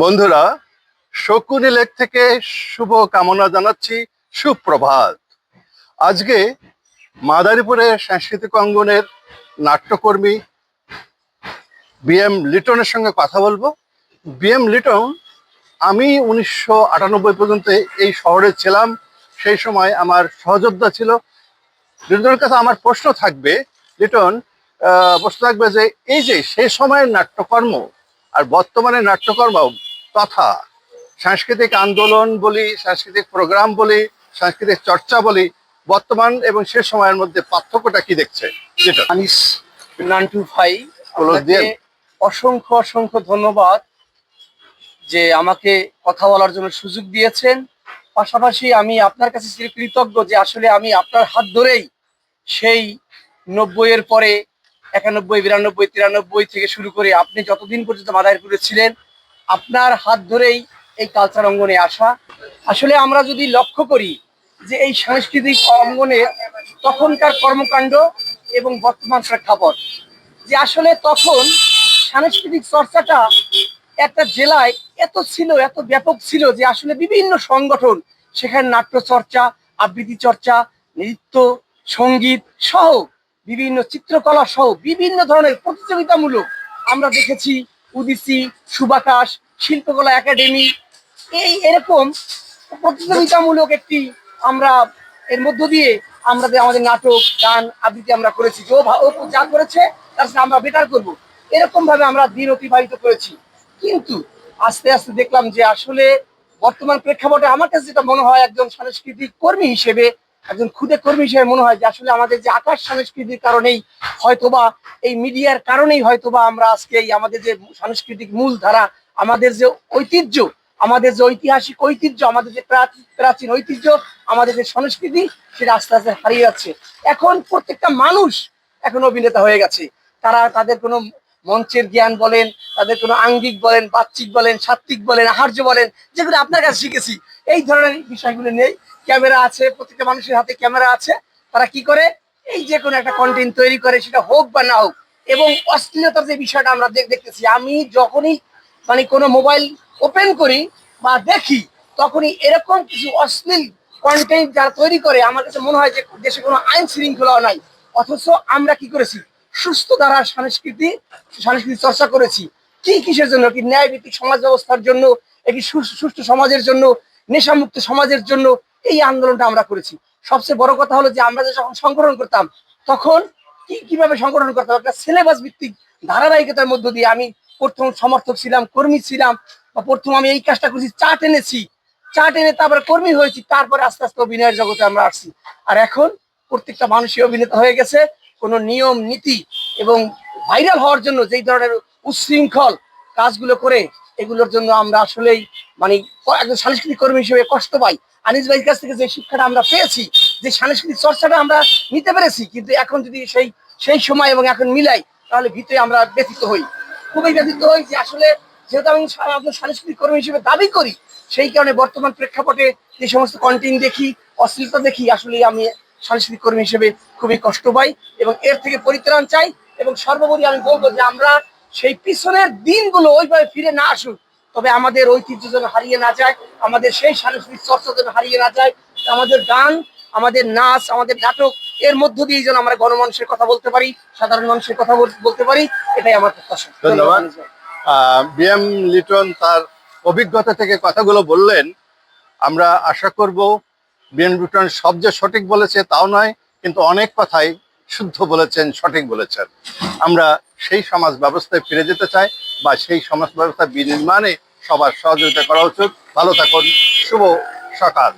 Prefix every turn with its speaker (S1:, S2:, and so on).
S1: বন্ধুরা, শকুনি লেক থেকে শুভ কামনা জানাচ্ছি, সুপ্রভাত। আজকে মাদারীপুরের সাংস্কৃতিক অঙ্গনের নাট্যকর্মী বি এম লিটনের সঙ্গে কথা বলব। বি এম লিটন, আমি উনিশশো আটানব্বই পর্যন্ত এই শহরে ছিলাম, সেই সময় আমার সহযোদ্ধা ছিল। লিটনের কাছে আমার প্রশ্ন থাকবে, লিটন প্রশ্ন থাকবে যে, এই যে সেই সময়ের নাট্যকর্ম আর বর্তমানে নাট্যকর্ম তথা সাংস্কৃতিক আন্দোলন বলি সাংস্কৃতিক প্রোগ্রাম বলি সাংস্কৃতিক চর্চা বলি বর্তমান এবং সে সময়ের মধ্যে পার্থক্যটা কি দেখছে? যেটা
S2: আনিস নান্টু ভাই
S1: বলো
S2: অসংখ্য অসংখ্য ধন্যবাদ যে আমাকে কথা বলার জন্য সুযোগ দিয়েছেন। পাশাপাশি আমি আপনার কাছে কৃতজ্ঞ যে আসলে আমি আপনার হাত ধরেই সেই নব্বইয়ের পরে একানব্বই বিরানব্বই তিরানব্বই থেকে শুরু করে আপনি যতদিন পর্যন্ত মাদারীপুরে ছিলেন আপনার হাত ধরেই এই কালচার অঙ্গনে আসা। আসলে আমরা যদি লক্ষ্য করি যে এই সাংস্কৃতিক অঙ্গনে তখনকার কর্মকাণ্ড এবং বর্তমান প্রেক্ষাপট, যে আসলে তখন সাংস্কৃতিক চর্চাটা একটা জেলায় এত ছিল, এত ব্যাপক ছিল যে আসলে বিভিন্ন সংগঠন, সেখানে নাট্য চর্চা আবৃত্তি চর্চা, নৃত্য, সংগীত সহ বিভিন্ন চিত্রকলা সহ বিভিন্ন ধরনের প্রতিযোগিতামূলক আমরা দেখেছি উদিসি সুবাকাশ শিল্পকলা একাডেমি, এই এরকম প্রতিযোগিতামূলক একটি আমরা এর মধ্য দিয়ে আমরা আমাদের নাটক, গান আবৃত্তি আমরা করেছি, যে ও যা করেছে, তার সাথে আমরা বেটার করব। এরকম ভাবে আমরা দিন অতিবাহিত করেছি। কিন্তু আস্তে আস্তে দেখলাম যে আসলে বর্তমান প্রেক্ষাপটে আমার কাছে যেটা মনে হয় একজন সাংস্কৃতিক কর্মী হিসেবে একজন ক্ষুদে কর্মী হিসেবে মনে হয় যে আসলে আমাদের যে আকাশ সাংস্কৃতিক কারণেই হয়তোবা এই মিডিয়ার কারণেই হয়তোবা আমরা আজকে এই আমাদের যে সাংস্কৃতিক মূল ধারা আমাদের যে ঐতিহ্য, আমাদের যে ঐতিহাসিক ঐতিহ্য, আমাদের যে প্রাচীন ঐতিহ্য, আমাদের যে সংস্কৃতি, সেটা আস্তে আস্তে হারিয়ে যাচ্ছে। এখন প্রত্যেকটা মানুষ এখন অভিনেতা হয়ে গেছে। তারা তাদের কোনো মঞ্চের জ্ঞান বলেন, তাদের কোনো আঙ্গিক বলেন বাচ্চিক বলেন সাত্বিক বলেন, আহার্য বলেন, যেগুলো আপনার কাছে শিখেছি। এই ধরনের বিষয়গুলো নেই ক্যামেরা আছে প্রত্যেকটা মানুষের হাতে ক্যামেরা আছে। তারা কি করে? এই যে কোনো একটা কন্টেন্ট তৈরি করে, সেটা হোক বা না হোক। এবং অশ্লীলতার যে বিষয়টা আমরা দেখ- দেখতেছি, আমি যখনই মানে কোনো মোবাইল ওপেন করি বা দেখি, তখনই এরকম কিছু অশ্লীল কন্টেন্ট যারা তৈরি করে, আমার কাছে মনে হয় যে দেশে কোনো আইন শৃঙ্খলাও নাই। অথচ আমরা কি করেছি? সুস্থ ধারার সংস্কৃতি সংস্কৃতি চর্চা করেছি। কি কিসের জন্য? কি ন্যায় ভিত্তিক সমাজ ব্যবস্থার জন্য? একটি সু- সুষ্ঠু সমাজের জন্য? নেশামুক্ত সমাজের জন্য? এই আন্দোলনটা আমরা করেছি। সবচেয়ে বড় কথা হলো যে আমরা যে যখন সংগঠন করতাম, তখন কি, কীভাবে সংগঠন করতাম? একটা সিলেবাস ভিত্তিক ধারাবাহিকতার মধ্য দিয়ে আমি প্রথম সমর্থক ছিলাম, কর্মী ছিলাম, বা প্রথম আমি এই কাজটা করেছি, চার্ট এনেছি। চার্ট এনে তারপরে কর্মী হয়েছি, তারপরে আস্তে আস্তে অভিনয়ের জগতে আমরা আসছি। আর এখন প্রত্যেকটা মানুষই অভিনেতা হয়ে গেছে। কোনো নিয়ম, নীতি এবং ভাইরাল হওয়ার জন্য যেই ধরনের উচ্ছৃঙ্খল কাজগুলো করে এগুলোর জন্য আমরা আসলেই মানে একজন সাংস্কৃতিক কর্মী হিসেবে কষ্ট পাই। আনিস ভাইয়ের কাছ থেকে যে শিক্ষাটা আমরা পেয়েছি, যে সাংস্কৃতিক চর্চাটা আমরা নিতে পেরেছি, কিন্তু এখন যদি সেই সেই সময় এবং এখন মিলাই, তাহলে ভিতরে আমরা ব্যথিত হই। খুবই ব্যথিত হই যে আসলে যেহেতু আমি একজন সাংস্কৃতিক কর্মী হিসেবে দাবি করি, সেই কারণে বর্তমান প্রেক্ষাপটে যে সমস্ত কন্টেন্ট দেখি, অশ্লীলতা দেখি আসলে আমি সাংস্কৃতিক কর্মী হিসেবে খুবই কষ্ট পাই এবং এর থেকে পরিত্রাণ চাই এবং সর্বোপরি আমি বলব যে আমরা সেই পিছনের দিনগুলো ওইভাবে ফিরে না আসুক। তবে আমাদের ঐতিহ্য যেন হারিয়ে না যায়, আমাদের সেই সাংস্কৃতিক চর্চা যেন হারিয়ে না যায়, আমাদের গান, আমাদের নাচ, আমাদের নাটক, এর মধ্য দিয়ে যেন আমরা গণমানুষের কথা বলতে পারি, সাধারণ মানুষের কথা বল- বলতে পারি, এটাই আমার প্রত্যাশা।
S1: ধন্যবাদ। বি এম লিটন তার অভিজ্ঞতা থেকে কথাগুলো বললেন। আমরা আশা করব বি এম লিটন সব যে সঠিক বলেছে তাও নয়, কিন্তু অনেক কথাই শুদ্ধ বলেছেন, সঠিক বলেছেন। আমরা সেই সমাজ ব্যবস্থায় ফিরে যেতে চাই বা সেই সমাজ ব্যবস্থা বিনির্মাণে সবার সহযোগিতা করা উচিত। ভালো থাকুন, শুভ সকাল।